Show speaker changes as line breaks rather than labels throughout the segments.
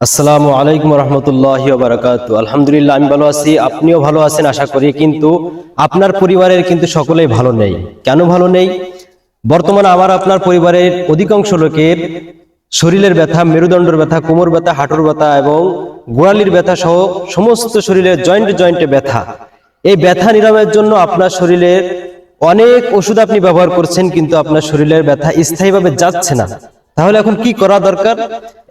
আসসালামু আলাইকুম রহমতুল্লাহ বারাকাত। আলহামদুলিল্লাহ, আমি ভালো আছি। আপনিও ভালো আছেন, আশা করি। কিন্তু আপনার পরিবারের কিন্তু সকলেই ভালো নেই। কেন ভালো নেই? বর্তমানে আমার আপনার পরিবারের অধিকাংশ লোকের শরীরের ব্যথা, মেরুদণ্ডের ব্যথা, কোমর ব্যথা, হাঁটুর ব্যথা এবং গোড়ালির ব্যথা সহ সমস্ত শরীরের জয়েন্ট জয়েন্টে ব্যথা। এই ব্যথা নিরাময়ের জন্য আপনার শরীরের অনেক ওষুধ আপনি ব্যবহার করছেন, কিন্তু আপনার শরীরের ব্যথা স্থায়ীভাবে যাচ্ছে না। তাহলে এখন কি করা দরকার?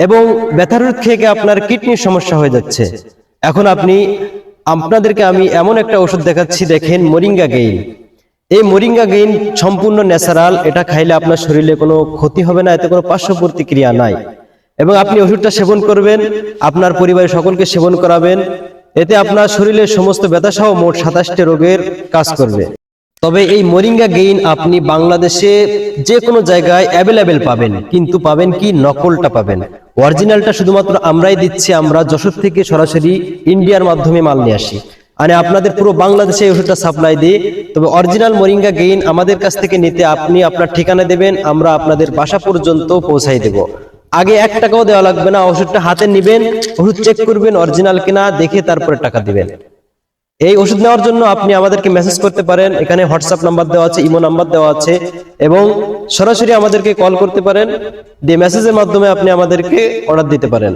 এবং ব্যথার রোগ থেকে আপনার কিডনির সমস্যা হয়ে যাচ্ছে। এখন আপনি, আপনাদেরকে আমি এমন একটা ওষুধ দেখাচ্ছি, দেখেন মরিঙ্গা গেইন। এই মরিঙ্গা গেইন সম্পূর্ণ ন্যাচারাল, এটা খাইলে আপনার শরীরে কোনো ক্ষতি হবে না, এতে কোনো পার্শ্ব প্রতিক্রিয়া নাই। এবং আপনি ওষুধটা সেবন করবেন, আপনার পরিবারের সকলকে সেবন করাবেন, এতে আপনার শরীরের সমস্ত ব্যথা সহ মোট সাতাশটি রোগের কাজ করবে। তবে এই মরিঙ্গা গেইন আপনি বাংলাদেশে যে কোনো জায়গায় অ্যাভেলেবেল পাবেন, কিন্তু পাবেন কি নকলটা পাবেন? অরিজিনালটা শুধুমাত্র আমরাই দিচ্ছি, আমরা যশোর থেকে সরাসরি ইন্ডিয়ার মাধ্যমে মাল নিয়ে আসি। মানে আপনাদের পুরো বাংলাদেশে এই ওষুধটা সাপ্লাই দিই, তবে অরিজিনাল মরিঙ্গা গেইন আমাদের কাছ থেকে নিতে আপনি আপনার ঠিকানা দেবেন, আমরা আপনাদের বাসা পর্যন্ত পৌঁছাই দেব। আগে এক টাকাও দেওয়া লাগবে না, ওষুধটা হাতে নিবেন, ওষুধ চেক করবেন অরিজিনাল কিনা, দেখে তারপরে টাকা দিবেন। এই ওষুধ নেওয়ার জন্য আপনি আমাদেরকে মেসেজ করতে পারেন। এখানে হোয়াটসঅ্যাপ নাম্বার দেওয়া আছে ইমো নাম্বার দেওয়া আছে এবং সরাসরি আমাদেরকে কল করতে পারেন। দিয়ে মেসেজের মাধ্যমে আপনি আমাদেরকে অর্ডার দিতে পারেন।